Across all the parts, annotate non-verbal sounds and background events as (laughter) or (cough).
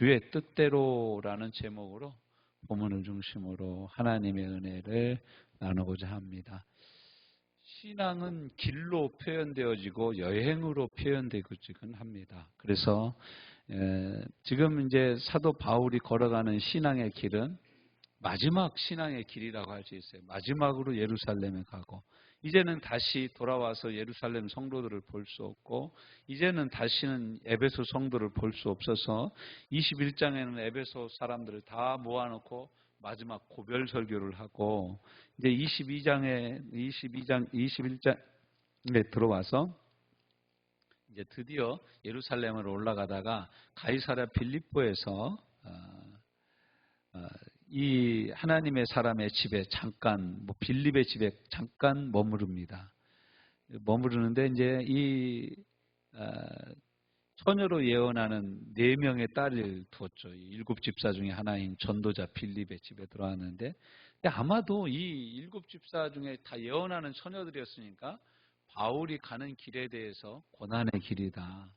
주의 뜻대로라는 제목으로 본문을 중심으로 하나님의 은혜를 나누고자 합니다. 신앙은 길로 표현되어지고 여행으로 표현되고지금 합니다. 그래서 지금 이제 사도 바울이 걸어가는 신앙의 길은 마지막 신앙의 길이라고 할 수 있어요. 마지막으로 예루살렘에 가고 이제는 다시 돌아와서 예루살렘 성도들을 볼 수 없고 이제는 다시는 에베소 성도를 볼 수 없어서 21장에는 에베소 사람들을 다 모아놓고 마지막 고별 설교를 하고 이제 22장에 22장 21장에 들어와서 이제 드디어 예루살렘으로 올라가다가 가이사랴 빌립보에서 어, 어, 이 하나님의 사람의 집에 잠깐 뭐 빌립의 집에 잠깐 머무릅니다. 머무르는데 이제 이 어, 처녀로 예언하는 네 명의 딸을 두었죠. 일곱 집사 중에 하나인 전도자 빌립의 집에 들어왔는데 아마도 이 일곱 집사 중에 다 예언하는 처녀들이었으니까 바울이 가는 길에 대해서 고난의 길이다.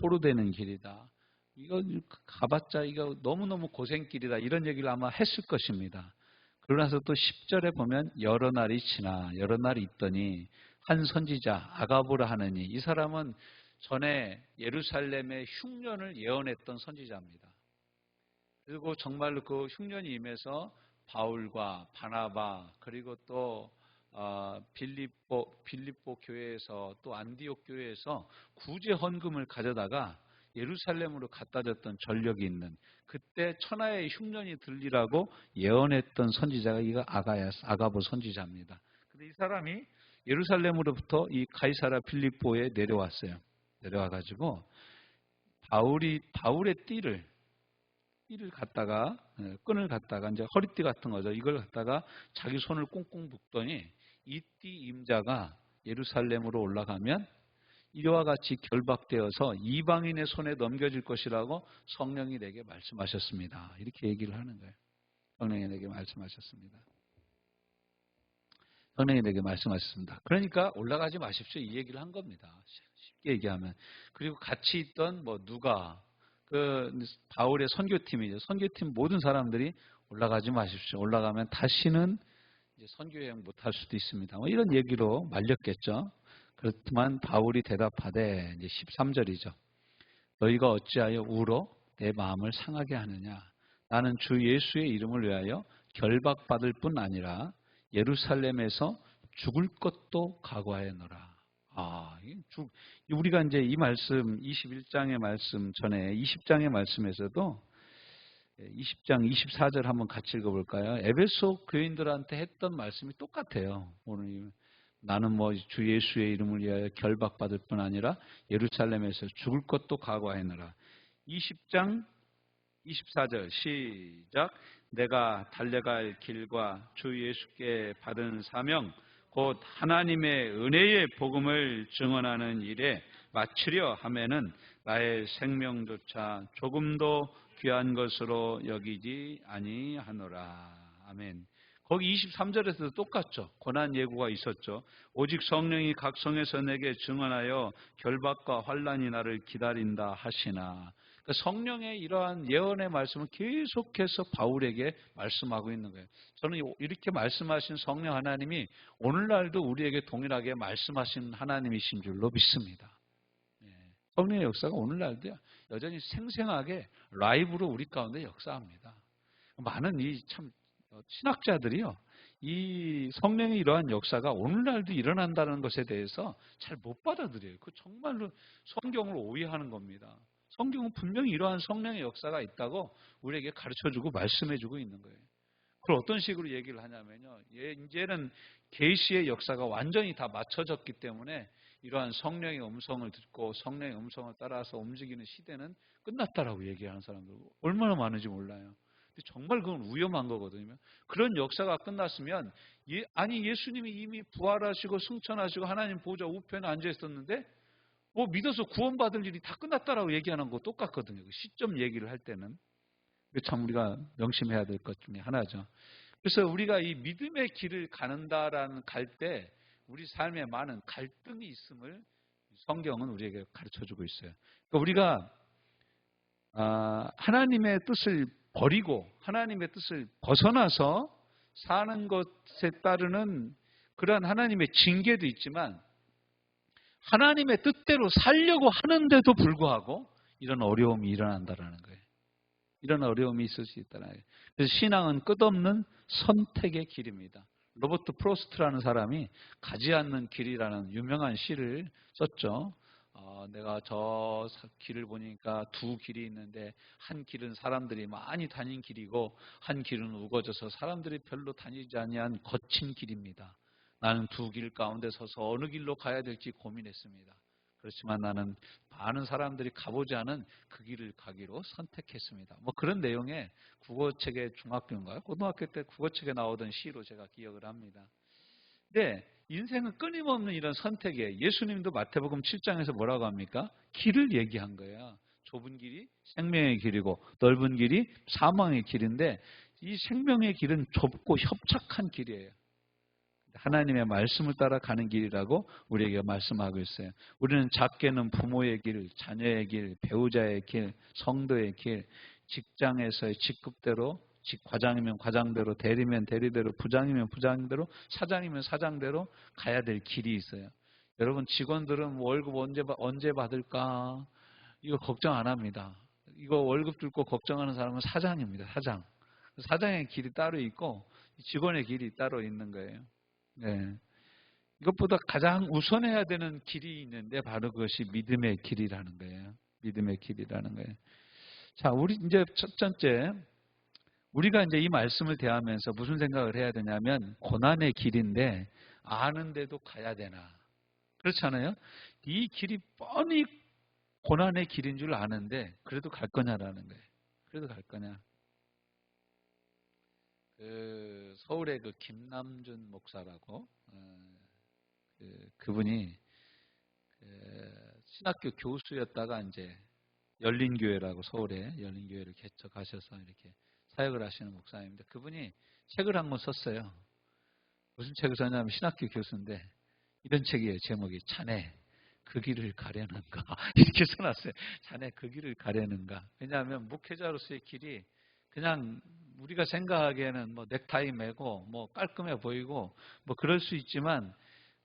포로되는 길이다. 이거 가봤자 이거 너무너무 고생길이다. 이런 얘기를 아마 했을 것입니다. 그러나서 또 10절에 보면 여러 날이 지나 여러 날이 있더니 한 선지자 아가보라 하느니 이 사람은 전에 예루살렘의 흉년을 예언했던 선지자입니다. 그리고 정말로 그 흉년이 임해서 바울과 바나바 그리고 또 어, 빌립보 빌립보 교회에서 또 안디옥 교회에서 구제 헌금을 가져다가 예루살렘으로 갖다 줬던 전력이 있는 그때 천하의 흉년이 들리라고 예언했던 선지자가 이가 아가야 아가보 선지자입니다. 근데 이 사람이 예루살렘으로부터 이 가이사라 필리포에 내려왔어요. 내려와 가지고 바울이 바울의 띠를 띠를 갖다가 예, 끈을 갖다가 이제 허리띠 같은 거죠. 이걸 갖다가 자기 손을 꽁꽁 묶더니 이 띠 임자가 예루살렘으로 올라가면 이와 같이 결박되어서 이방인의 손에 넘겨질 것이라고 성령이 내게 말씀하셨습니다. 이렇게 얘기를 하는 거예요. 성령이 내게 말씀하셨습니다. 성령이 내게 말씀하셨습니다. 그러니까 올라가지 마십시오. 이 얘기를 한 겁니다. 쉽게 얘기하면. 그리고 같이 있던 뭐 누가 그 바울의 선교팀이죠. 선교팀 모든 사람들이 올라가지 마십시오. 올라가면 다시는 이제 선교 여행 못 할 수도 있습니다. 뭐 이런 얘기로 말렸겠죠. 그렇지만 바울이 대답하되 이제 13절이죠. 너희가 어찌하여 울어 내 마음을 상하게 하느냐? 나는 주 예수의 이름을 위하여 결박받을 뿐 아니라 예루살렘에서 죽을 것도 각오하였노라. 아, 우리가 이제 이 말씀 21장의 말씀 전에 20장의 말씀에서도 20장 24절 한번 같이 읽어볼까요? 에베소 교인들한테 했던 말씀이 똑같아요. 오늘 나는 뭐 주 예수의 이름을 위하여 결박받을 뿐 아니라 예루살렘에서 죽을 것도 각오하느라. 20장 24절 시작. 내가 달려갈 길과 주 예수께 받은 사명 곧 하나님의 은혜의 복음을 증언하는 일에 마치려 하면은 나의 생명조차 조금도 귀한 것으로 여기지 아니하노라. 아멘. 거기 23절에서도 똑같죠. 고난 예고가 있었죠. 오직 성령이 각 성에서 내게 증언하여 결박과 환란이 나를 기다린다 하시나. 그러니까 성령의 이러한 예언의 말씀을 계속해서 바울에게 말씀하고 있는 거예요. 저는 이렇게 말씀하신 성령 하나님이 오늘날도 우리에게 동일하게 말씀하신 하나님이신 줄로 믿습니다. 예. 성령의 역사가 오늘날도 여전히 생생하게 라이브로 우리 가운데 역사합니다. 많은 이참 어, 신학자들이요. 이 성령의 이러한 역사가 오늘날도 일어난다는 것에 대해서 잘 못 받아들여요. 그 정말로 성경을 오해하는 겁니다. 성경은 분명히 이러한 성령의 역사가 있다고 우리에게 가르쳐주고 말씀해주고 있는 거예요. 그걸 어떤 식으로 얘기를 하냐면요. 예, 이제는 계시의 역사가 완전히 다 맞춰졌기 때문에 이러한 성령의 음성을 듣고 성령의 음성을 따라서 움직이는 시대는 끝났다라고 얘기하는 사람들 얼마나 많은지 몰라요. 정말 그건 위험한 거거든요. 그런 역사가 끝났으면 예, 아니 예수님이 이미 부활하시고 승천하시고 하나님 보좌 우편에 앉아 있었는데 뭐 믿어서 구원받을 일이 다 끝났다라고 얘기하는 거 똑같거든요. 그 시점 얘기를 할 때는 참 우리가 명심해야 될 것 중에 하나죠. 그래서 우리가 이 믿음의 길을 가는다라는 갈 때 우리 삶에 많은 갈등이 있음을 성경은 우리에게 가르쳐 주고 있어요. 그러니까 우리가 아, 하나님의 뜻을 버리고 하나님의 뜻을 벗어나서 사는 것에 따르는 그러한 하나님의 징계도 있지만 하나님의 뜻대로 살려고 하는데도 불구하고 이런 어려움이 일어난다라는 거예요. 이런 어려움이 있을 수 있다는 거예요. 그래서 신앙은 끝없는 선택의 길입니다. 로버트 프로스트라는 사람이 가지 않는 길이라는 유명한 시를 썼죠. 어, 내가 저 길을 보니까 두 길이 있는데 한 길은 사람들이 많이 다닌 길이고 한 길은 우거져서 사람들이 별로 다니지 아니한 거친 길입니다. 나는 두 길 가운데 서서 어느 길로 가야 될지 고민했습니다. 그렇지만 나는 많은 사람들이 가보지 않은 그 길을 가기로 선택했습니다. 뭐 그런 내용의 국어책의 중학교인가요? 고등학교 때 국어책에 나오던 시로 제가 기억을 합니다. 근데 인생은 끊임없는 이런 선택에 예수님도 마태복음 7장에서 뭐라고 합니까? 길을 얘기한 거예요. 좁은 길이 생명의 길이고 넓은 길이 사망의 길인데 이 생명의 길은 좁고 협착한 길이에요. 하나님의 말씀을 따라 가는 길이라고 우리에게 말씀하고 있어요. 우리는 작게는 부모의 길, 자녀의 길, 배우자의 길, 성도의 길, 직장에서의 직급대로, 과장이면 과장대로, 대리면 대리대로, 부장이면 부장대로, 사장이면 사장대로 가야 될 길이 있어요. 여러분 직원들은 월급 언제 언제 받을까? 이거 걱정 안 합니다. 이거 월급 줄 거 걱정하는 사람은 사장입니다. 사장. 사장의 길이 따로 있고 직원의 길이 따로 있는 거예요. 네. 이것보다 가장 우선해야 되는 길이 있는데 바로 그것이 믿음의 길이라는 거예요. 믿음의 길이라는 거예요. 자, 우리 이제 첫 번째 우리가 이제 이 말씀을 대하면서 무슨 생각을 해야 되냐면 고난의 길인데 아는데도 가야 되나? 그렇잖아요. 이 길이 뻔히 고난의 길인 줄 아는데 그래도 갈 거냐라는 거예요. 그래도 갈 거냐? 그 서울의 그 김남준 목사라고 어, 그 그분이 그 신학교 교수였다가 이제 열린교회라고 서울에 열린교회를 개척하셔서 이렇게 사역을 하시는 목사입니다. 그분이 책을 한 권 썼어요. 무슨 책을 썼냐면 신학교 교수인데 이런 책이에요. 제목이 자네 그 길을 가려는가 (laughs) 이렇게 써놨어요. 자네 그 길을 가려는가. 왜냐하면 목회자로서의 길이 그냥 우리가 생각하기에는 뭐 넥타이 매고 뭐 깔끔해 보이고 뭐 그럴 수 있지만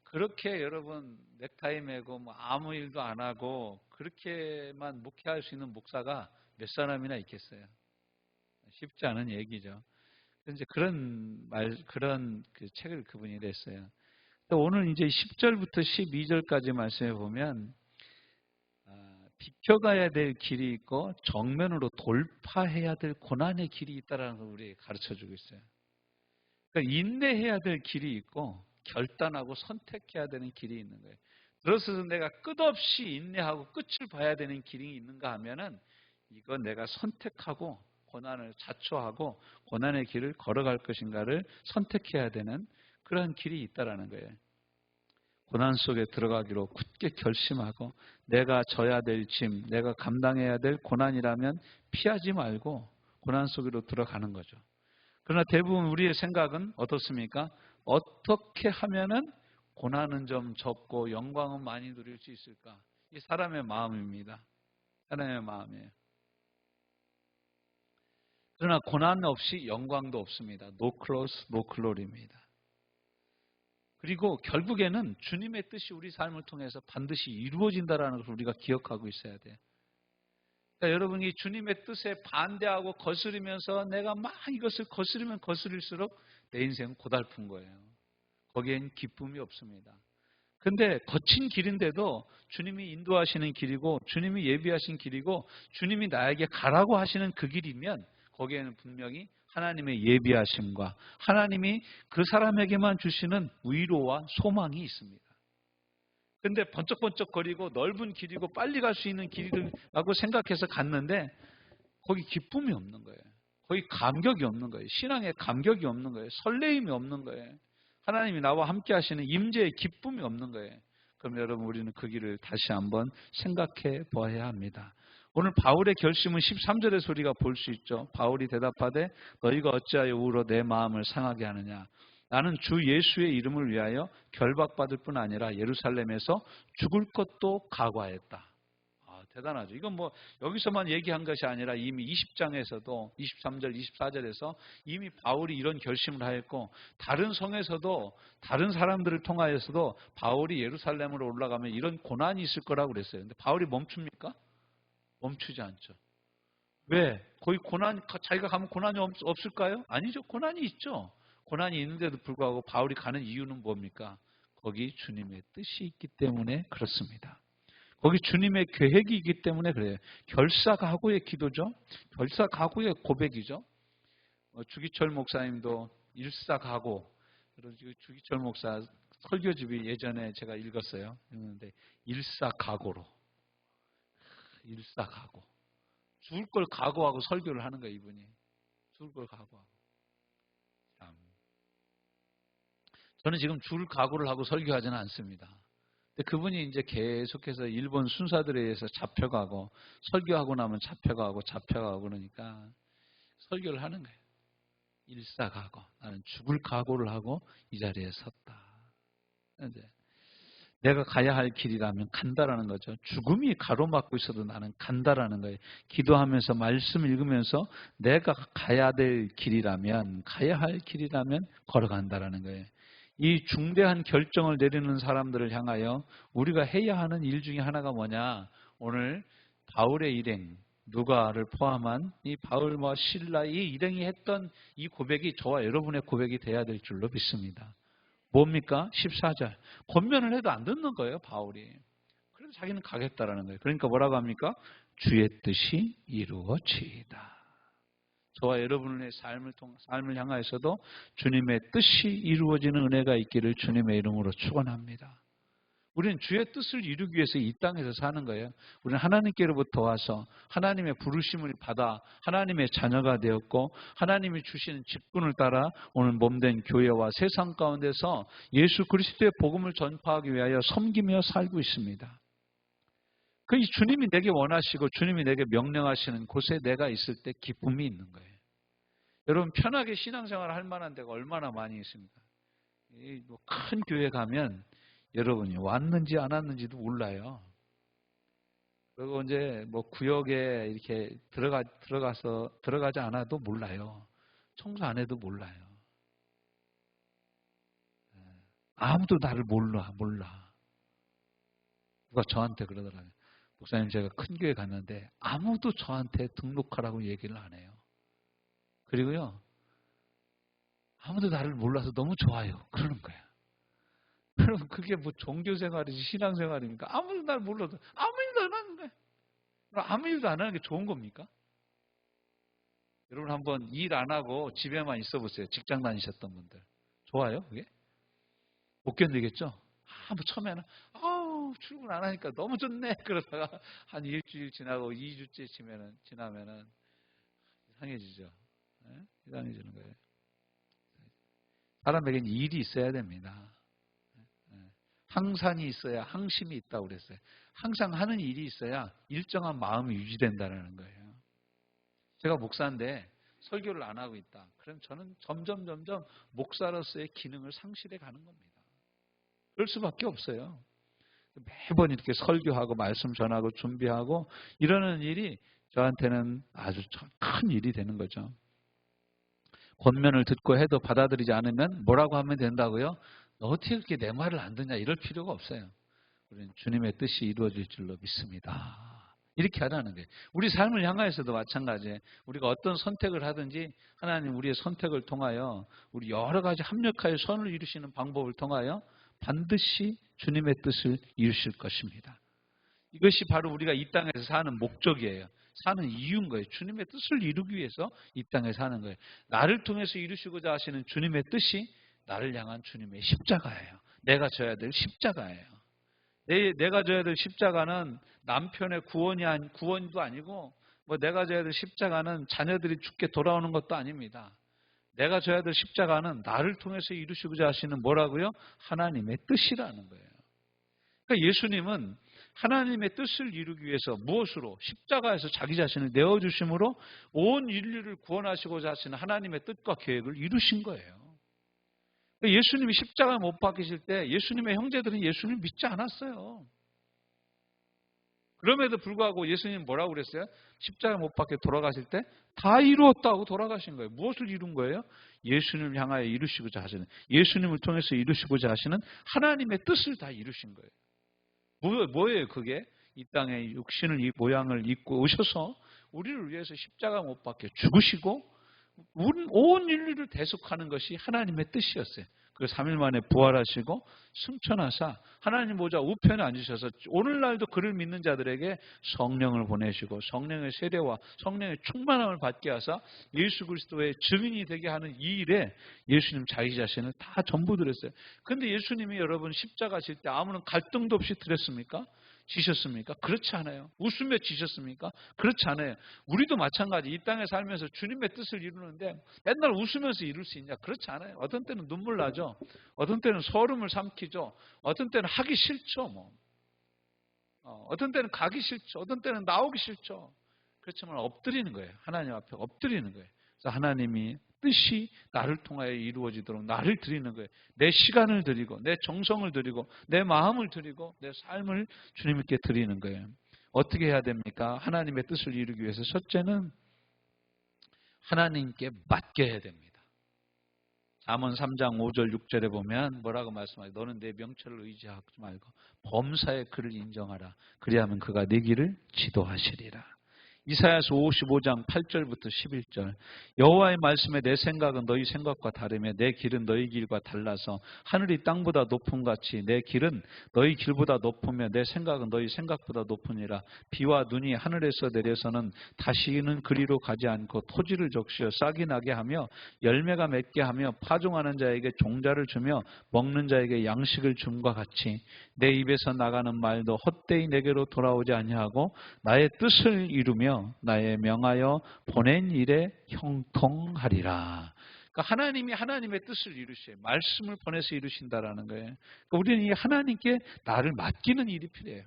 그렇게 여러분 넥타이 매고 뭐 아무 일도 안 하고 그렇게만 목회할 수 있는 목사가 몇 사람이나 있겠어요. 쉽지 않은 얘기죠. 이제 그런 말 그런 그 책을 그분이 냈어요. 오늘 이제 10절부터 12절까지 말씀해 보면 비켜가야 될 길이 있고 정면으로 돌파해야 될 고난의 길이 있다라는 걸 우리에게 가르쳐 주고 있어요. 그러니까 인내해야 될 길이 있고 결단하고 선택해야 되는 길이 있는 거예요. 그래서 내가 끝없이 인내하고 끝을 봐야 되는 길이 있는가 하면은 이건 내가 선택하고 고난을 자초하고 고난의 길을 걸어갈 것인가를 선택해야 되는 그런 길이 있다라는 거예요. 고난 속에 들어가기로 굳게 결심하고 내가 져야 될 짐, 내가 감당해야 될 고난이라면 피하지 말고 고난 속으로 들어가는 거죠. 그러나 대부분 우리의 생각은 어떻습니까? 어떻게 하면은 고난은 좀 적고 영광은 많이 누릴 수 있을까? 이 사람의 마음입니다. 사람의 마음이에요. 그러나 고난 없이 영광도 없습니다. No glory입니다. 그리고 결국에는 주님의 뜻이 우리 삶을 통해서 반드시 이루어진다라는 것을 우리가 기억하고 있어야 돼요. 그러니까 여러분이 주님의 뜻에 반대하고 거스르면서 내가 막 이것을 거스르면 거스를수록 내 인생은 고달픈 거예요. 거기엔 기쁨이 없습니다. 근데 거친 길인데도 주님이 인도하시는 길이고 주님이 예비하신 길이고 주님이 나에게 가라고 하시는 그 길이면 거기에는 분명히 하나님의 예비하심과 하나님이 그 사람에게만 주시는 위로와 소망이 있습니다. 근데 번쩍번쩍 거리고 넓은 길이고 빨리 갈 수 있는 길이라고 생각해서 갔는데 거기 기쁨이 없는 거예요. 거기 감격이 없는 거예요. 신앙에 감격이 없는 거예요. 설레임이 없는 거예요. 하나님이 나와 함께 하시는 임재의 기쁨이 없는 거예요. 그럼 여러분 우리는 그 길을 다시 한번 생각해 보아야 합니다. 오늘 바울의 결심은 13절의 소리가 볼 수 있죠. 바울이 대답하되 너희가 어찌하여 울어 내 마음을 상하게 하느냐. 나는 주 예수의 이름을 위하여 결박받을 뿐 아니라 예루살렘에서 죽을 것도 각오하였다. 아, 대단하죠. 이건 뭐 여기서만 얘기한 것이 아니라 이미 20장에서도 23절, 24절에서 이미 바울이 이런 결심을 하였고 다른 성에서도 다른 사람들을 통하여서도 바울이 예루살렘으로 올라가면 이런 고난이 있을 거라고 그랬어요. 근데 바울이 멈춥니까? 멈추지 않죠. 왜? 거기 고난 자기가 가면 고난이 없, 을까요 아니죠. 고난이 있죠. 고난이 있는데도 불구하고 바울이 가는 이유는 뭡니까? 거기 주님의 뜻이 있기 때문에 그렇습니다. 거기 주님의 계획이 있기 때문에 그래요. 결사가구의 기도죠. 결사가구의 고백이죠. 어, 주기철 목사님도 일사가고 주기철 목사 설교집이 예전에 제가 읽었어요. 읽는데 일사가고로 일사가고 죽을 걸 각오하고 설교를 하는 거예요. 이분이 죽을 걸 각오하고. 참. 저는 지금 죽을 각오를 하고 설교하지는 않습니다. 근데 그분이 이제 계속해서 일본 순사들에 의해서 잡혀가고 설교하고 나면 잡혀가고 잡혀가고 그러니까 설교를 하는 거예요. 일사가고 나는 죽을 각오를 하고 이 자리에 섰다. 이제 내가 가야 할 길이라면 간다라는 거죠. 죽음이 가로막고 있어도 나는 간다라는 거예요. 기도하면서 말씀 읽으면서 내가 가야 될 길이라면 가야 할 길이라면 걸어간다라는 거예요. 이 중대한 결정을 내리는 사람들을 향하여 우리가 해야 하는 일 중에 하나가 뭐냐? 오늘 바울의 일행, 누가를 포함한 이 바울과 신라 이 일행이 했던 이 고백이 저와 여러분의 고백이 돼야 될 줄로 믿습니다. 뭡니까? 14절. 권면을 해도 안 듣는 거예요, 바울이. 그래서 자기는 가겠다라는 거예요. 그러니까 뭐라고 합니까? 주의 뜻이 이루어지이다. 저와 여러분의 삶을 통 삶을 향하여서도 주님의 뜻이 이루어지는 은혜가 있기를 주님의 이름으로 축원합니다. 우리는 주의 뜻을 이루기 위해서 이 땅에서 사는 거예요. 우리는 하나님께로부터 와서 하나님의 부르심을 받아 하나님의 자녀가 되었고 하나님이 주시는 직분을 따라 오늘 몸된 교회와 세상 가운데서 예수 그리스도의 복음을 전파하기 위하여 섬기며 살고 있습니다. 그 주님이 내게 원하시고 주님이 내게 명령하시는 곳에 내가 있을 때 기쁨이 있는 거예요. 여러분 편하게 신앙생활을 할 만한 데가 얼마나 많이 있습니까? 뭐큰 교회 가면 여러분이 왔는지 안 왔는지도 몰라요. 그리고 이제 뭐 구역에 이렇게 들어가 들어가서 들어가지 않아도 몰라요. 청소 안 해도 몰라요. 예. 아무도 나를 몰라 몰라. 누가 저한테 그러더라고요. 목사님 제가 큰 교회 갔는데 아무도 저한테 등록하라고 얘기를 안 해요. 그리고요. 아무도 나를 몰라서 너무 좋아요. 그러는 거야. 그럼 그게 뭐 종교 생활이지 신앙 생활입니까? 아무도 날 몰라도 아무 일도 안 하는. 그럼 아무 일도 안 하는 게 좋은 겁니까? 여러분 한번 일 안 하고 집에만 있어 보세요. 직장 다니셨던 분들. 좋아요, 그게? 못 견디겠죠? 아, 뭐 처음에는 아우 출근 안 하니까 너무 좋네. (laughs) 그러다가 한 일주일 지나고 2주째 지면은 지나면은 이상해지죠. 네? 이상해지는 거예요. 사람에게는 일이 있어야 됩니다. 항산이 있어야 항심이 있다고 그랬어요. 항상 하는 일이 있어야 일정한 마음이 유지된다는 거예요. 제가 목사인데 설교를 안 하고 있다. 그럼 저는 점점 점점 목사로서의 기능을 상실해 가는 겁니다. 그럴 수밖에 없어요. 매번 이렇게 설교하고 말씀 전하고 준비하고 이러는 일이 저한테는 아주 큰 일이 되는 거죠. 권면을 듣고 해도 받아들이지 않으면 뭐라고 하면 된다고요? 너 어떻게 그렇게 내 말을 안 듣냐 이럴 필요가 없어요. 우리는 주님의 뜻이 이루어질 줄로 믿습니다. 이렇게 하라는 거예요. 우리 삶을 향하여서도 마찬가지예요. 우리가 어떤 선택을 하든지 하나님 우리의 선택을 통하여 우리 여러 가지 합력하여 선을 이루시는 방법을 통하여 반드시 주님의 뜻을 이루실 것입니다. 이것이 바로 우리가 이 땅에서 사는 목적이에요. 사는 이유인 거예요. 주님의 뜻을 이루기 위해서 이 땅에 사는 거예요. 나를 통해서 이루시고자 하시는 주님의 뜻이 나를 향한 주님의 십자가예요. 내가 져야 될 십자가예요. 내, 내가 져야 될 십자가는 남편의 구원이 아니, 구원도 아니고 뭐 내가 져야 될 십자가는 자녀들이 죽게 돌아오는 것도 아닙니다. 내가 져야 될 십자가는 나를 통해서 이루시고자 하시는 뭐라고요? 하나님의 뜻이라는 거예요. 그러니까 예수님은 하나님의 뜻을 이루기 위해서 무엇으로 십자가에서 자기 자신을 내어 주심으로 온 인류를 구원하시고자 하시는 하나님의 뜻과 계획을 이루신 거예요. 예수님이 십자가 못 박히실 때 예수님의 형제들은 예수님 믿지 않았어요. 그럼에도 불구하고 예수님 뭐라고 그랬어요? 십자가 못 박혀 돌아가실 때 다 이루었다고 돌아가신 거예요. 무엇을 이룬 거예요? 예수님을 향하여 이루시고자 하시는 예수님을 통해서 이루시고자 하시는 하나님의 뜻을 다 이루신 거예요. 뭐, 뭐예요 그게? 이 땅에 육신을 이 모양을 입고 오셔서 우리를 위해서 십자가 못 박혀 죽으시고 온 인류를 대속하는 것이 하나님의 뜻이었어요. 그 3일 만에 부활하시고 승천하사 하나님 보좌 우편에 앉으셔서 오늘날도 그를 믿는 자들에게 성령을 보내시고 성령의 세례와 성령의 충만함을 받게 하사 예수 그리스도의 증인이 되게 하는 이 일에 예수님 자기 자신을 다 전부 드렸어요. 근데 예수님이 여러분 십자가 질 때 아무런 갈등도 없이 드렸습니까? 지셨습니까? 그렇지 않아요. 웃으며 지셨습니까? 그렇지 않아요. 우리도 마찬가지 이 땅에 살면서 주님의 뜻을 이루는데 맨날 웃으면서 이룰 수 있냐? 그렇지 않아요. 어떤 때는 눈물 나죠. 어떤 때는 소름을 삼키죠. 어떤 때는 하기 싫죠. 뭐. 어, 어떤 때는 가기 싫죠. 어떤 때는 나오기 싫죠. 그렇지만 엎드리는 거예요. 하나님 앞에 엎드리는 거예요. 그래서 하나님이 뜻이 나를 통하여 이루어지도록 나를 드리는 거예요. 내 시간을 드리고 내 정성을 드리고 내 마음을 드리고 내 삶을 주님께 드리는 거예요. 어떻게 해야 됩니까? 하나님의 뜻을 이루기 위해서 첫째는 하나님께 맡게 해야 됩니다. 잠언 3장 5절 6절에 보면 뭐라고 말씀하죠? 너는 내 명철을 의지하지 말고 범사의 그를 인정하라. 그리하면 그가 네 길을 지도하시리라. 이사야서 55장 8절부터 11절. 여호와의 말씀에 내 생각은 너희 생각과 다르며 내 길은 너희 길과 달라서 하늘이 땅보다 높음 같이 내 길은 너희 길보다 높으며 내 생각은 너희 생각보다 높으니라. 비와 눈이 하늘에서 내려서는 다시는 그리로 가지 않고 토지를 적시어 싹이 나게 하며 열매가 맺게 하며 파종하는 자에게 종자를 주며 먹는 자에게 양식을 줌과 같이 내 입에서 나가는 말도 헛되이 내게로 돌아오지 아니하고 나의 뜻을 이루며 나의 명하여 보낸 일에 형통하리라. 그러니까 하나님이 하나님의 뜻을 이루셔요. 말씀을 보내서 이루신다라는 거예요. 그러니까 우리는 이 하나님께 나를 맡기는 일이 필요해요.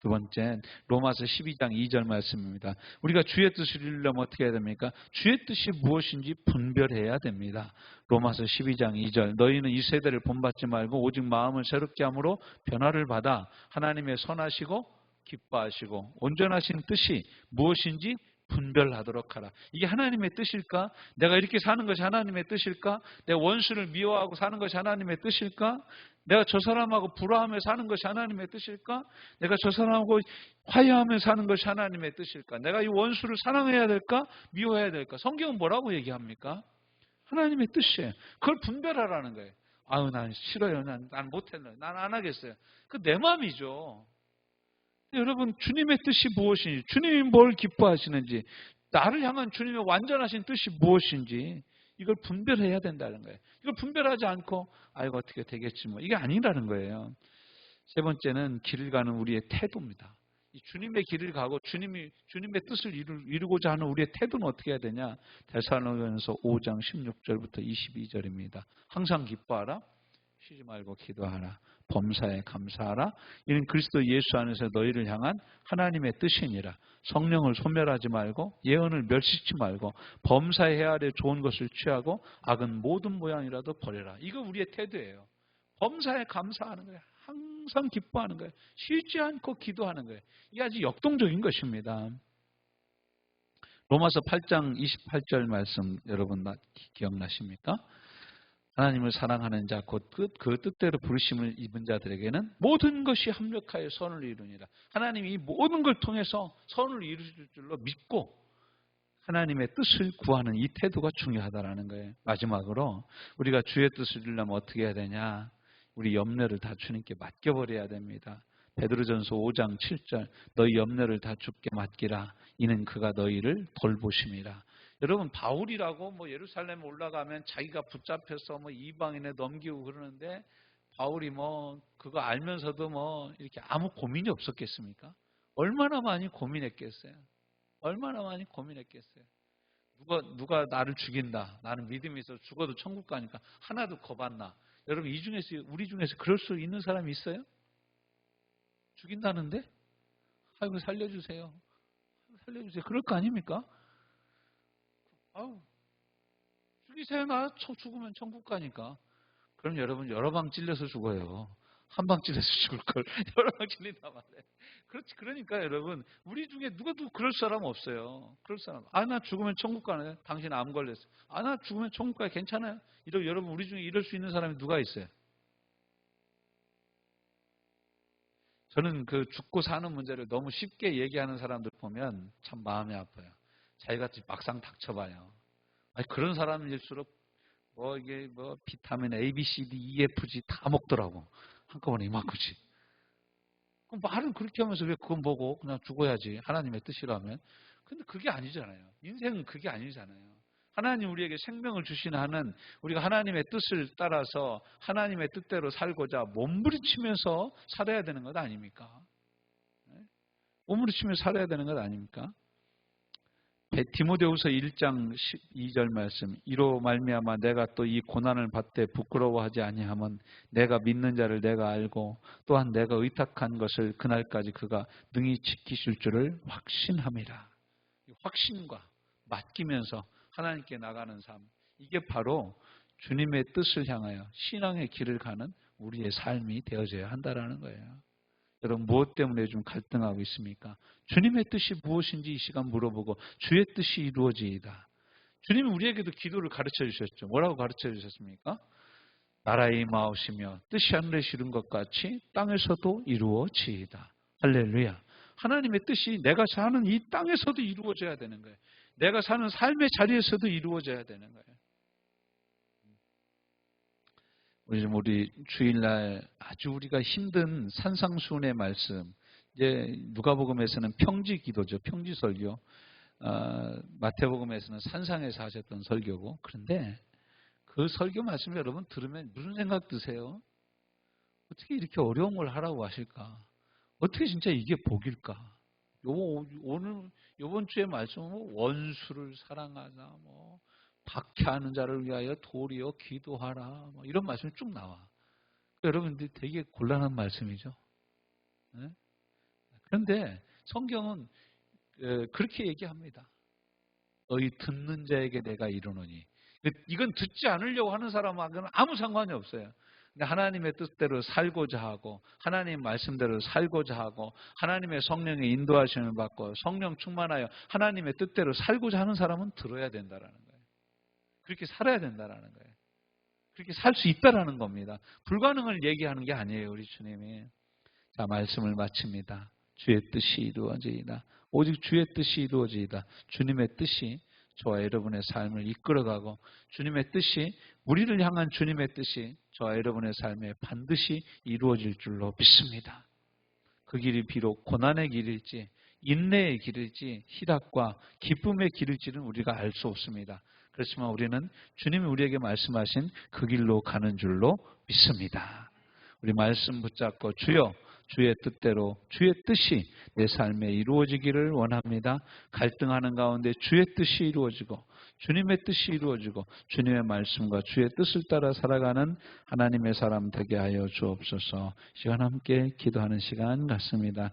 두 번째, 로마서 12장 2절 말씀입니다. 우리가 주의 뜻을 이루려면 어떻게 해야 됩니까? 주의 뜻이 무엇인지 분별해야 됩니다. 로마서 12장 2절. 너희는 이 세대를 본받지 말고 오직 마음을 새롭게 함으로 변화를 받아 하나님의 선하시고 기뻐하시고 온전하신 뜻이 무엇인지 분별하도록 하라. 이게 하나님의 뜻일까? 내가 이렇게 사는 것이 하나님의 뜻일까? 내 원수를 미워하고 사는 것이 하나님의 뜻일까? 내가 저 사람하고 불화하며 사는 것이 하나님의 뜻일까? 내가 저 사람하고 화해하며 사는 것이 하나님의 뜻일까? 내가 이 원수를 사랑해야 될까? 미워해야 될까? 성경은 뭐라고 얘기합니까? 하나님의 뜻이에요. 그걸 분별하라는 거예요. 아유, 난 싫어요. 난, 난 못했네. 난안 하겠어요. 그 내 마음이죠. 여러분 주님의 뜻이 무엇인지 주님이 뭘 기뻐하시는지 나를 향한 주님의 완전하신 뜻이 무엇인지 이걸 분별해야 된다는 거예요. 이걸 분별하지 않고 아이고 어떻게 되겠지 뭐 이게 아니라는 거예요. 세 번째는 길을 가는 우리의 태도입니다. 주님의 길을 가고 주님이 주님의 뜻을 이루, 고자 하는 우리의 태도는 어떻게 해야 되냐? 대사로면서 5장 16절부터 22절입니다. 항상 기뻐하라. 쉬지 말고 기도하라. 범사에 감사하라. 이는 그리스도 예수 안에서 너희를 향한 하나님의 뜻이니라. 성령을 소멸하지 말고 예언을 멸시치 말고 범사에 헤아려 좋은 것을 취하고 악은 모든 모양이라도 버려라. 이거 우리의 태도예요. 범사에 감사하는 거예요. 항상 기뻐하는 거예요. 쉬지 않고 기도하는 거예요. 이게 아주 역동적인 것입니다. 로마서 8장 28절 말씀 여러분 기억나십니까? 하나님을 사랑하는 자, 곧그 그 뜻대로 부르심을 입은 자들에게는 모든 것이 합력하여 선을 이루니라. 하나님이 모든 걸 통해서 선을 이루실 줄로 믿고 하나님의 뜻을 구하는 이 태도가 중요하다라는 거예요. 마지막으로 우리가 주의 뜻을 이루려면 어떻게 해야 되냐? 우리 염려를 다 주님께 맡겨버려야 됩니다. 베드로전서 5장 7절 너희 염려를 다 주께 맡기라 이는 그가 너희를 돌보심이라 여러분 바울이라고 뭐 예루살렘 올라가면 자기가 붙잡혀서 뭐 이방인에 넘기고 그러는데 바울이 뭐 그거 알면서도 뭐 이렇게 아무 고민이 없었겠습니까? 얼마나 많이 고민했겠어요? 얼마나 많이 고민했겠어요? 누가 누가 나를 죽인다. 나는 믿음이 있어 죽어도 천국 가니까 하나도 겁 안 나. 여러분 이 중에서 우리 중에서 그럴 수 있는 사람이 있어요? 죽인다는데? 아이고 살려주세요. 살려주세요. 그럴 거 아닙니까? 아우, 죽이세요. 나 죽으면 천국 가니까. 그럼 여러분 여러 방 찔려서 죽어요. 한 방 찔려서 (laughs) 죽을 걸 여러 방 찔린단 말이에요. 그렇지. 그러니까 여러분, 우리 중에 누가도 그럴 사람 없어요. 그럴 사람. 아, 나 죽으면 천국 가네. 당신 암 걸렸어. 아, 나 죽으면 천국 가요. 괜찮아요. 이러, 여러분, 우리 중에 이럴 수 있는 사람이 누가 있어요? 저는 그 죽고 사는 문제를 너무 쉽게 얘기하는 사람들 보면 참 마음이 아파요. 자기가 막상 닥쳐봐요. 아니, 그런 사람일수록 뭐 이게 뭐 비타민 A, B, C, D, E, F, G 다 먹더라고. 한꺼번에 이만큼씩. 그럼 말은 그렇게 하면서 왜 그건 보고 그냥 죽어야지. 하나님의 뜻이라면. 근데 그게 아니잖아요. 인생은 그게 아니잖아요. 하나님 우리에게 생명을 주시는 한은 우리가 하나님의 뜻을 따라서 하나님의 뜻대로 살고자 몸부림치면서 살아야 되는 것 아닙니까? 네? 몸부림치면서 살아야 되는 것 아닙니까? 디모데후서 1장 12절 말씀 이로 말미암아 내가 또 이 고난을 받되 부끄러워하지 아니하면 내가 믿는 자를 내가 알고 또한 내가 의탁한 것을 그날까지 그가 능히 지키실 줄을 확신함이라. 확신과 맡기면서 하나님께 나가는 삶 이게 바로 주님의 뜻을 향하여 신앙의 길을 가는 우리의 삶이 되어져야 한다라는 거예요. 여러분 무엇 때문에 좀 갈등하고 있습니까? 주님의 뜻이 무엇인지 이 시간 물어보고 주의 뜻이 이루어지이다. 주님이 우리에게도 기도를 가르쳐 주셨죠. 뭐라고 가르쳐 주셨습니까? 나라의 마우시며 뜻이 하늘에 실은 것 같이 땅에서도 이루어지이다. 할렐루야. 하나님의 뜻이 내가 사는 이 땅에서도 이루어져야 되는 거예요. 내가 사는 삶의 자리에서도 이루어져야 되는 거예요. 좀 우리 주일날 아주 우리가 힘든 산상수훈의 말씀 이제 누가복음에서는 평지 기도죠 평지 설교 어, 마태복음에서는 산상에서 하셨던 설교고 그런데 그 설교 말씀 여러분 들으면 무슨 생각 드세요? 어떻게 이렇게 어려운 걸 하라고 하실까? 어떻게 진짜 이게 복일까? 요 오늘 요번 주에 말씀은 뭐 원수를 사랑하자 뭐 박해하는 자를 위하여 도리어 기도하라. 뭐 이런 말씀이 쭉 나와. 여러분들 되게 곤란한 말씀이죠. 네? 그런데 성경은 그렇게 얘기합니다. 너희 듣는 자에게 내가 이르노니. 이건 듣지 않으려고 하는 사람하고는 아무 상관이 없어요. 하나님의 뜻대로 살고자 하고 하나님 말씀대로 살고자 하고 하나님의 성령의 인도하심을 받고 성령 충만하여 하나님의 뜻대로 살고자 하는 사람은 들어야 된다라는 거예요. 그렇게 살아야 된다라는 거예요. 그렇게 살 수 있다라는 겁니다. 불가능을 얘기하는 게 아니에요, 우리 주님이. 자, 말씀을 마칩니다. 주의 뜻이 이루어지이다. 오직 주의 뜻이 이루어지이다. 주님의 뜻이 저와 여러분의 삶을 이끌어가고 주님의 뜻이 우리를 향한 주님의 뜻이 저와 여러분의 삶에 반드시 이루어질 줄로 믿습니다. 그 길이 비록 고난의 길일지 인내의 길일지 희락과 기쁨의 길일지는 우리가 알 수 없습니다. 그렇지만 우리는 주님이 우리에게 말씀하신 그 길로 가는 줄로 믿습니다. 우리 말씀 붙잡고 주여 주의 뜻대로 주의 뜻이 내 삶에 이루어지기를 원합니다. 갈등하는 가운데 주의 뜻이 이루어지고 주님의 뜻이 이루어지고 주님의 말씀과 주의 뜻을 따라 살아가는 하나님의 사람 되게 하여 주옵소서. 시간 함께 기도하는 시간 같습니다.